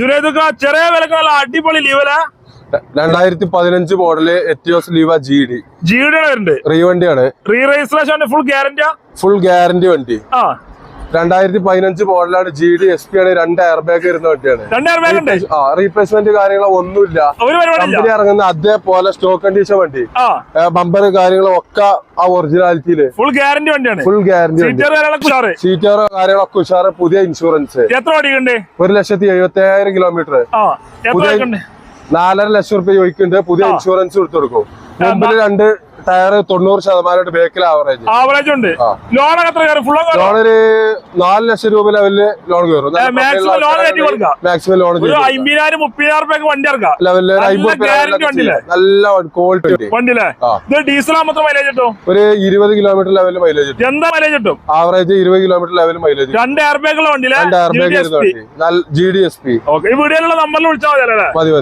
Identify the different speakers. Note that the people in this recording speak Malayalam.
Speaker 1: ജുനൈദ് ചെറിയ അടിപൊളി ലീവല
Speaker 2: രണ്ടായിരത്തി പതിനഞ്ച് model Etios Liva G D
Speaker 1: G D
Speaker 2: re വണ്ടിയാണ്.
Speaker 1: റീ രജിസ്ട്രേഷൻ ഫുൾ ഗ്യാരണ്ടിയാ
Speaker 2: ഫുൾ ഗ്യാരണ്ടി വണ്ടി.
Speaker 1: ആ.
Speaker 2: രണ്ടായിരത്തി പതിനഞ്ച് മോഡലാണ് ജി ഡി എസ് പി ആണ് രണ്ട് എയർ ബാഗ് വരുന്ന വണ്ടിയാണ് ആ റീപ്ലേസ്മെന്റ് കാര്യങ്ങളോ ഒന്നുമില്ല. കമ്പനി ഇറങ്ങുന്ന അതേപോലെ സ്റ്റോക്ക് കണ്ടീഷൻ വണ്ടി. ബമ്പർ കാര്യങ്ങളും ഒക്കെ ആ ഒറിജിനാലിറ്റിയിൽ
Speaker 1: ഫുൾ ഗ്യാരണ്ടി വണ്ടിയാണ്.
Speaker 2: ഫുൾ ഗ്യാരണ്ടി സീറ്ററോ കാര്യങ്ങളൊക്കെ ഉഷാറ്. പുതിയ ഇൻഷുറൻസ്
Speaker 1: എത്ര ഓടിക്കണ്ടേ
Speaker 2: ഒരു ലക്ഷത്തി എഴുപത്തി ആയിരം കിലോമീറ്റർ പുതിയ- നാലര ലക്ഷം റുപ്യ ചോദിക്കുന്നുണ്ട്. പുതിയ ഇൻഷുറൻസ് എടുത്തു കൊടുക്കും. മുമ്പിൽ രണ്ട് ടയർ തൊണ്ണൂറ് ശതമാനം ബേക്കിൽ ആവറേജ്
Speaker 1: ആവറേജ് ഉണ്ട്. ലോൺ ഫുൾ
Speaker 2: ലോണൊരു നാല് ലക്ഷം രൂപ ലെവലിൽ ലോൺ കയറും. മാക്സിമം ലോൺ
Speaker 1: ഒരു അമ്പതിനായിരം മുപ്പതിനായിരം രൂപ വണ്ടി ഇറക്കാം
Speaker 2: ലെവലിൽ
Speaker 1: നല്ല
Speaker 2: ക്വാളിറ്റി
Speaker 1: വണ്ടിയിലെ. ഡീസൽ മാത്രം മൈലേജ് കിട്ടും?
Speaker 2: ഒരു ഇരുപത് കിലോമീറ്റർ ലെവലിൽ മൈലേജ് കിട്ടും.
Speaker 1: എന്താ മൈലേജ് കിട്ടും?
Speaker 2: ആവറേജ് ഇരുപത് കിലോമീറ്റർ ലെവലിൽ മൈലേജ്
Speaker 1: രണ്ട് എയർ ബാഗുള്ള വണ്ടിയിലെ
Speaker 2: രണ്ട് air bag G D S P
Speaker 1: വീഡിയോയിലുള്ള നമ്പറിൽ വിളിച്ചാൽ
Speaker 2: മതി മതി.